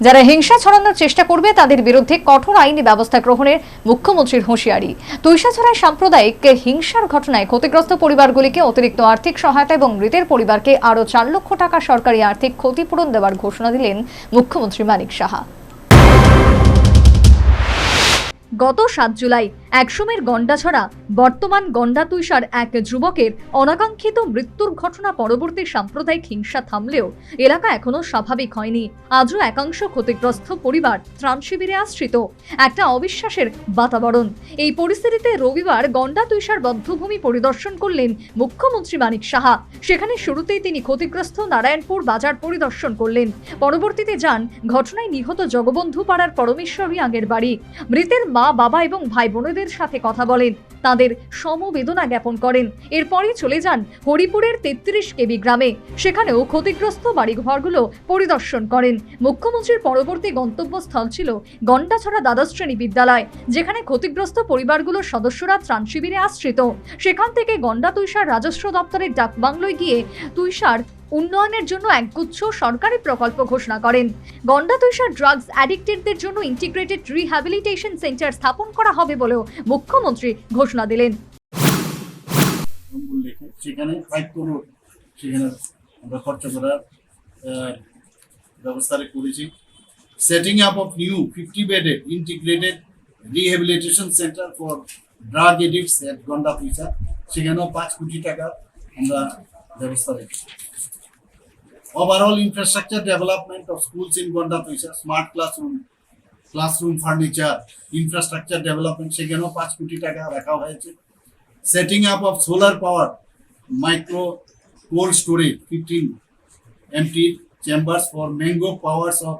যারা হিংসা ছড়ানোর চেষ্টা করবে, তাদের বিরুদ্ধে কঠোর আইনি ব্যবস্থা গ্রহণের মুখ্যমন্ত্রীর হুঁশিয়ারি। তুইশাছড়ায় সাম্প্রদায়িক হিংসার ঘটনায় ক্ষতিগ্রস্ত পরিবারগুলিকে অতিরিক্ত আর্থিক সহায়তা এবং মৃতের পরিবারকে আরও চার লক্ষ টাকা সরকারি আর্থিক ক্ষতিপূরণ দেওয়ার ঘোষণা দিলেন মুখ্যমন্ত্রী মানিক সাহা। গত সাত জুলাই একসময়ের গন্ডাছড়া বর্তমান গন্ডা তুষার এক যুবকের অনাকাঙ্ক্ষিত মৃত্যুর ঘটনা পরবর্তী সাম্প্রদায়িক হিংসা থামলেও এলাকা এখনও স্বাভাবিক হয়নি। আজও একাংশ ক্ষতিগ্রস্ত পরিবার ত্রাণ শিবিরে আশ্রিত। একটা অবিশ্বাসের বাতাবরণ। এই পরিস্থিতিতে রবিবার গন্ডা তুষার বদ্ধভূমি পরিদর্শন করলেন মুখ্যমন্ত্রী মানিক সাহা। সেখানে শুরুতেই তিনি ক্ষতিগ্রস্ত নারায়ণপুর বাজার পরিদর্শন করলেন। পরবর্তীতে যান ঘটনায় নিহত জগবন্ধু পাড়ার পরমেশ্বরী আগের বাড়ি। মৃতের মা বাবা এবং ভাই বোনেদের সাথে কথা বলেন। তাদের সমবেদনা জ্ঞাপন করেন। এরপরই চলে যান হরিপুরের তেত্রিশ কেবি গ্রামে। সেখানেও ক্ষতিগ্রস্ত বাড়িঘরগুলো পরিদর্শন করেন। মুখ্যমন্ত্রীর পরবর্তী গন্তব্যস্থল ছিল গন্ডাছড়া দ্বাদশ শ্রেণি বিদ্যালয়, যেখানে ক্ষতিগ্রস্ত পরিবারগুলোর সদস্যরা ত্রাণ শিবিরে আশ্রিত। সেখান থেকে গন্ডা তুইশার রাজস্ব দপ্তরের ডাকবাংলোয় গিয়ে তুইশার উন্নয়নের জন্য একগুচ্ছ সরকারি প্রকল্প ঘোষণা করেন। গন্ডা তুষার ড্রাগস অ্যাডিক্টেডদের জন্য ইন্টিগ্রেটেড রিহ্যাবিলিটেশন সেন্টার স্থাপন করা হবে বলেও মুখ্যমন্ত্রী ঘোষণা দিলেন। সেখানে ফাইভ করোড় সেখানে আমরা খরচা করার ব্যবস্থা করেছি। সেখানেও পাঁচ কোটি টাকা আমরা overall infrastructure development of schools in গন্ডা পয়সা smart classroom classroom furniture infrastructure development সেখানেও পাঁচ কোটি টাকা রাখা হয়েছে। Setting up of solar power micro cold storage 15 empty chambers for mango powers of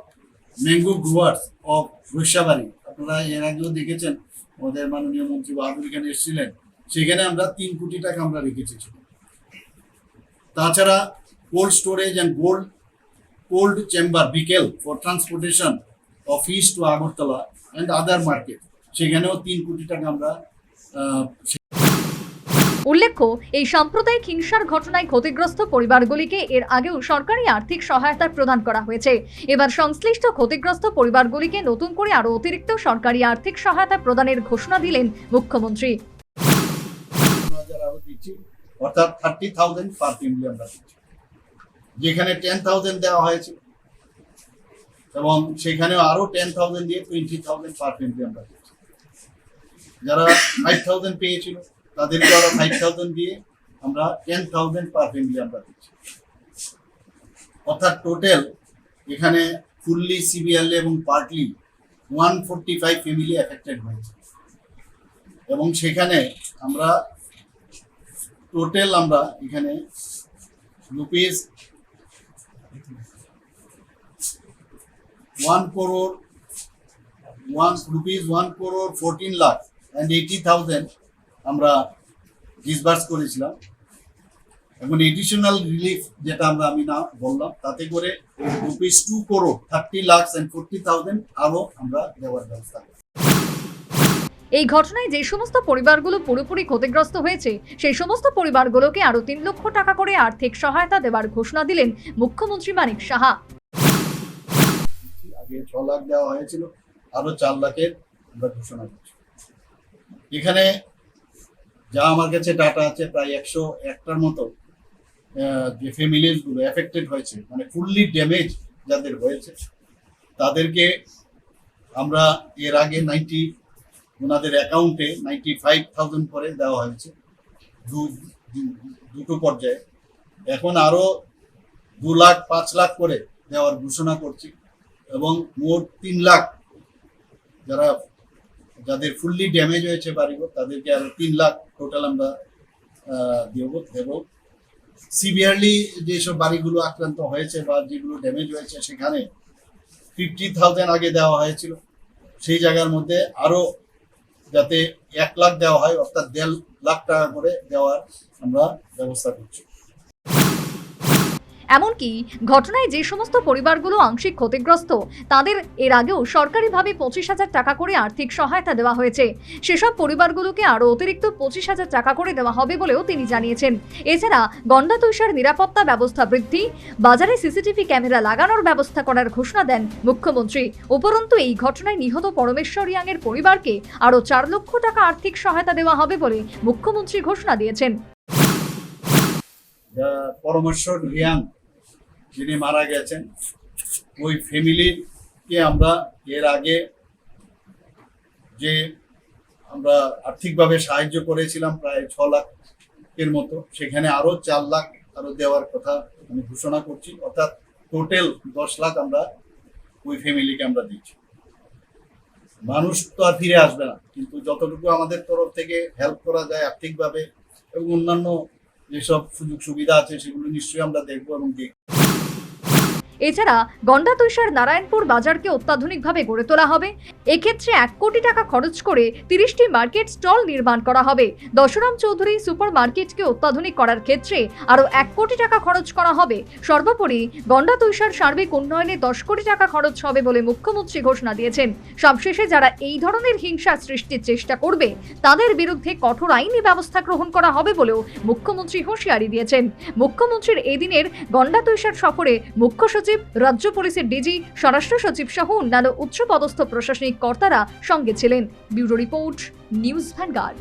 mango growers of Rushabari আপনারা এর আগেও দেখেছেন, আমাদের মাননীয় মন্ত্রী বাহাদুর এখানে এসেছিলেন। সেখানে আমরা তিন কোটি টাকা আমরা রেখেছি। তাছাড়া cold storage and gold cold chamber vehicle for transportation of east to Agartala and other market সেখানেও তিন কোটি টাকা আমরা উল্লেখ্য এই সাম্প্রদায়িক হিংসার ঘটনায় ক্ষতিগ্রস্ত পরিবারগুলিকে এর আগেও সরকারি আর্থিক সহায়তা প্রদান করা হয়েছে। এবার সংশ্লিষ্ট ক্ষতিগ্রস্ত পরিবারগুলিকে নতুন করে আরও অতিরিক্ত সরকারি আর্থিক সহায়তা প্রদানের ঘোষণা দিলেন মুখ্যমন্ত্রী। অর্থাৎ থার্টি থাউজেন্ড পার ফ্যামিলি আমরা দিচ্ছি। যেখানে টেন থাউজেন্ড দেওয়া হয়েছে এবং সেখানেও আরও টেন থাউজেন্ড দিয়ে টোয়েন্টি থাউজেন্ড পার ফ্যামিলি আমরা দিচ্ছি। যারা ফাইভ থাউজেন্ড পেয়েছিল, তাদেরকে আরও ফাইভ থাউজেন্ড দিয়ে আমরা টেন থাউজেন্ড পার ফ্যামিলি আমরা দিচ্ছি। অর্থাৎ টোটাল এখানে ফুললি সিবিএল এবং partly one forty five family affected হয়েছে। এবং সেখানে আমরা টোটাল আমরা এখানে rupees one crore one rupees one crore fourteen lakh and eighty thousand আমরা ডিসবার্স করেছিলাম। এখন এডিশনাল রিলিফ যেটা আমরা আমি না বললাম, তাতে করে rupees two crore thirty lakh and forty thousand আরও আমরা দেওয়ার ব্যবস্থা করছি। এই ঘটনায় যে সমস্ত পরিবারগুলো পুরোপুরি ক্ষতিগ্রস্ত হয়েছে, সেই সমস্ত পরিবারগুলোকে আরও তিন লক্ষ টাকা করে আর্থিক সহায়তা দেবার ঘোষণা দিলেন মুখ্যমন্ত্রী মানিক সাহা। আগে দেওয়া হয়েছিল আরও চার লাখের আমরা ঘোষণা করছি। এখানে যা আমার কাছে ডাটা আছে, প্রায় একশো একটার মতো যে ফ্যামিলিজগুলো এফেক্টেড হয়েছে মানে ফুললি ড্যামেজ যাদের হয়েছে, তাদেরকে আমরা এর আগে নাইনটি ওনাদের অ্যাকাউন্টে নাইনটি ফাইভ থাউজেন্ড করে দেওয়া হয়েছে দুটো পর্যায়ে। এখন আরও দু লাখ, পাঁচ লাখ করে দেওয়ার ঘোষণা করছি এবং মোট তিন লাখ যারা, যাদের ফুললি ড্যামেজ হয়েছে বাড়িঘর, তাদেরকে আরও তিন লাখ টোটাল আমরা দেব দেব। সিভিয়ারলি যেসব বাড়িগুলো আক্রান্ত হয়েছে বা যেগুলো ড্যামেজ হয়েছে, সেখানে ফিফটি থাউজেন্ড আগে দেওয়া হয়েছিল। সেই জায়গার মধ্যে আরও যাতে এক লাখ দেওয়া হয় অর্থাৎ দেড় লাখ টাকা করে দেওয়ার আমরা ব্যবস্থা করছি। এমনকি ঘটনায় যে সমস্ত পরিবারগুলো আংশিক ক্ষতিগ্রস্ত, তাদের এর আগেও সরকারিভাবে পঁচিশ হাজার টাকা করে আর্থিক সহায়তা দেওয়া হয়েছে। সেসব পরিবারগুলোকে আরও অতিরিক্ত পঁচিশ হাজার টাকা করে দেওয়া হবে বলেও তিনি জানিয়েছেন। এছাড়া গন্ডা তুষার নিরাপত্তা ব্যবস্থা বৃদ্ধি, বাজারে সিসিটিভি ক্যামেরা লাগানোর ব্যবস্থা করার ঘোষণা দেন মুখ্যমন্ত্রী। উপরন্তু এই ঘটনায় নিহত পরমেশ্বর রিয়াংয়ের পরিবারকে আরও চার লক্ষ টাকা আর্থিক সহায়তা দেওয়া হবে বলে মুখ্যমন্ত্রী ঘোষণা দিয়েছেন। পরমেশ্বর রিয়াং যিনি মারা গেছেন, ওই ফ্যামিলিকে আমরা এর আগে যে আমরা আর্থিকভাবে সাহায্য করেছিলাম প্রায় ছ লাখের মতো, সেখানে আরও চার লাখ আরও দেওয়ার কথা আমি ঘোষণা করছি। অর্থাৎ টোটাল দশ লাখ আমরা ওই ফ্যামিলিকে আমরা দিচ্ছি। মানুষ তো আর ফিরে আসবে না, কিন্তু যতটুকু আমাদের তরফ থেকে হেল্প করা যায় আর্থিকভাবে এবং অন্যান্য যেসব সুযোগ সুবিধা আছে, সেগুলো নিশ্চয়ই আমরা দেখব এবং দেখব। এছাড়া গন্ডা তুষার নারায়ণপুর বাজারকে অত্যাধুনিকভাবে গড়ে তোলা হবে। এক্ষেত্রে এক কোটি টাকা খরচ করে তিরিশটি মার্কেট স্টল নির্মাণ করা হবে। দশরাম চৌধুরী সুপার মার্কেটকে অত্যাধুনিক করার ক্ষেত্রে আরও এক কোটি টাকা খরচ করা হবে। সর্বোপরি গন্ডা তুষার সার্বিক উন্নয়নে দশ কোটি টাকা খরচ হবে বলে মুখ্যমন্ত্রী ঘোষণা দিয়েছেন। সবশেষে যারা এই ধরনের হিংসা সৃষ্টির চেষ্টা করবে, তাদের বিরুদ্ধে কঠোর আইনি ব্যবস্থা গ্রহণ করা হবে বলেও মুখ্যমন্ত্রী হুঁশিয়ারি দিয়েছেন। মুখ্যমন্ত্রীর এদিনের গন্ডা তুষার সফরে মুখ্য সচিব, রাজ্য পুলিশের ডিজি, স্বরাষ্ট্র সচিব সহ অন্যান্য উচ্চপদস্থ প্রশাসনিক কর্তারা সঙ্গে ছিলেন। Bureau report, news Vanguard.